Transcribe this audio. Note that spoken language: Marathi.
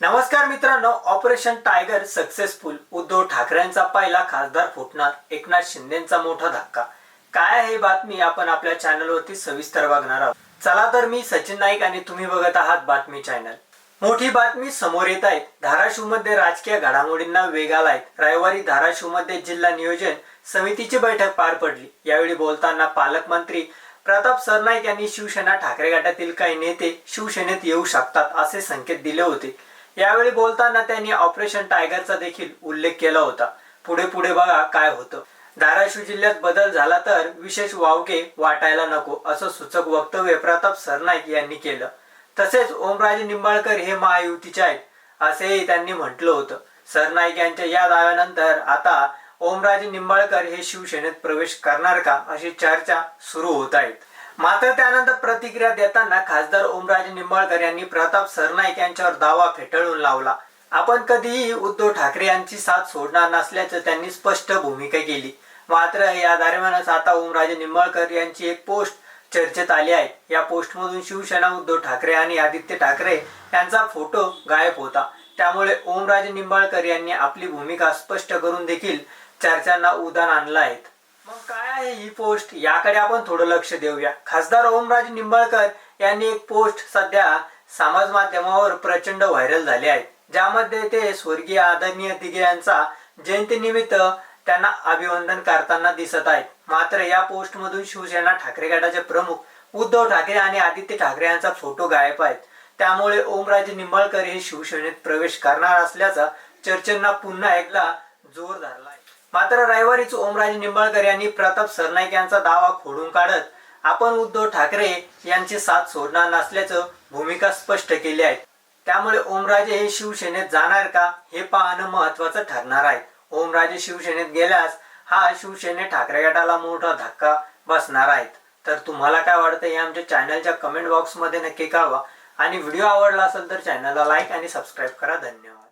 नमस्कार मित्रांनो ऑपरेशन टायगर सक्सेसफुल उद्धव ठाकरेंचा पहिला खासदार फुटणार एकनाथ शिंदेचा मोठा धक्का. काय आहे बातमी आपण आपल्या चॅनलवरती सविस्तर बघणार आहोत. चला तर मी सचिन नाईक आणि तुम्ही बघत आहात बातमी चॅनल मोठी बातमी समोर येत आहे. धाराशिवमध्ये राजकीय घडामोडींना वेग आलाय. रविवारी धाराशिवमध्ये जिल्हा नियोजन समितीची बैठक पार पडली. यावेळी बोलताना पालकमंत्री प्रताप सरनाईक यांनी शिवसेना ठाकरे गटातील काही नेते शिवसेनेत येऊ शकतात असे संकेत दिले होते. यावेळी बोलताना त्यांनी ऑपरेशन टायगरचा देखील उल्लेख केला होता. पुढे पुढे बघा काय होतं. धाराशिव जिल्ह्यात बदल झाला तर विशेष वावगे वाटायला नको असं सूचक वक्तव्य प्रताप सरनाईक यांनी केलं. तसेच ओमराजे निंबाळकर हे महायुतीचे आहेत असेही त्यांनी म्हटलं होतं. सरनाईक यांच्या या दाव्यानंतर आता ओमराजे निंबाळकर हे शिवसेनेत प्रवेश करणार का अशी चर्चा सुरू होत आहेत मात्र त्यानंतर प्रतिक्रिया देताना खासदार ओमराजे निंबाळकर यांनी प्रताप सरनाईक यांच्यावर दावा फेटाळून लावला. आपण कधीही उद्धव ठाकरे यांची साथ सोडणार नसल्याचं त्यांनी स्पष्ट भूमिका केली. मात्र या दरम्यानच आता ओमराजे निंबाळकर यांची एक पोस्ट चर्चेत आली आहे. या पोस्टमधून शिवसेना उद्धव ठाकरे आणि आदित्य ठाकरे यांचा फोटो गायब होता. त्यामुळे ओमराजे निंबाळकर यांनी आपली भूमिका स्पष्ट करून देखील चर्चांना उदान आणलं आहे. मग काय आहे ही पोस्ट? याकडे आपण थोडं लक्ष देऊया. खासदार ओमराजे निंबाळकर यांनी एक पोस्ट सध्या समाज माध्यमावर प्रचंड व्हायरल झाले आहे. ज्यामध्ये ते स्वर्गीय आदरणीय दिघे यांचा जयंतीनिमित्त त्यांना अभिवंदन करताना दिसत आहेत. मात्र या पोस्ट मधून शिवसेना ठाकरे गटाचे प्रमुख उद्धव ठाकरे आणि आदित्य ठाकरे यांचा फोटो गायब आहेत. त्यामुळे ओमराजे निंबाळकर हे शिवसेनेत प्रवेश करणार असल्याचा चर्चांना पुन्हा एकदा जोर धरला आहे. मात्र रविवारीच ओमराजे निंबाळकर यांनी प्रताप सरनाईक यांचा दावा खोडून काढत आपण उद्धव ठाकरे यांची साथ सोडणार नसल्याचं भूमिका स्पष्ट केली आहे. त्यामुळे ओमराजे हे शिवसेनेत जाणार का हे पाहणं महत्वाचं ठरणार आहे. ओमराजे शिवसेनेत गेल्यास हा शिवसेने ठाकरे गटाला मोठा धक्का बसणार आहेत. तर तुम्हाला काय वाटतं हे आमच्या चॅनलच्या कमेंट बॉक्समध्ये नक्की कळवा. आणि व्हिडिओ आवडला असेल तर चॅनलला लाईक आणि सबस्क्राईब करा. धन्यवाद.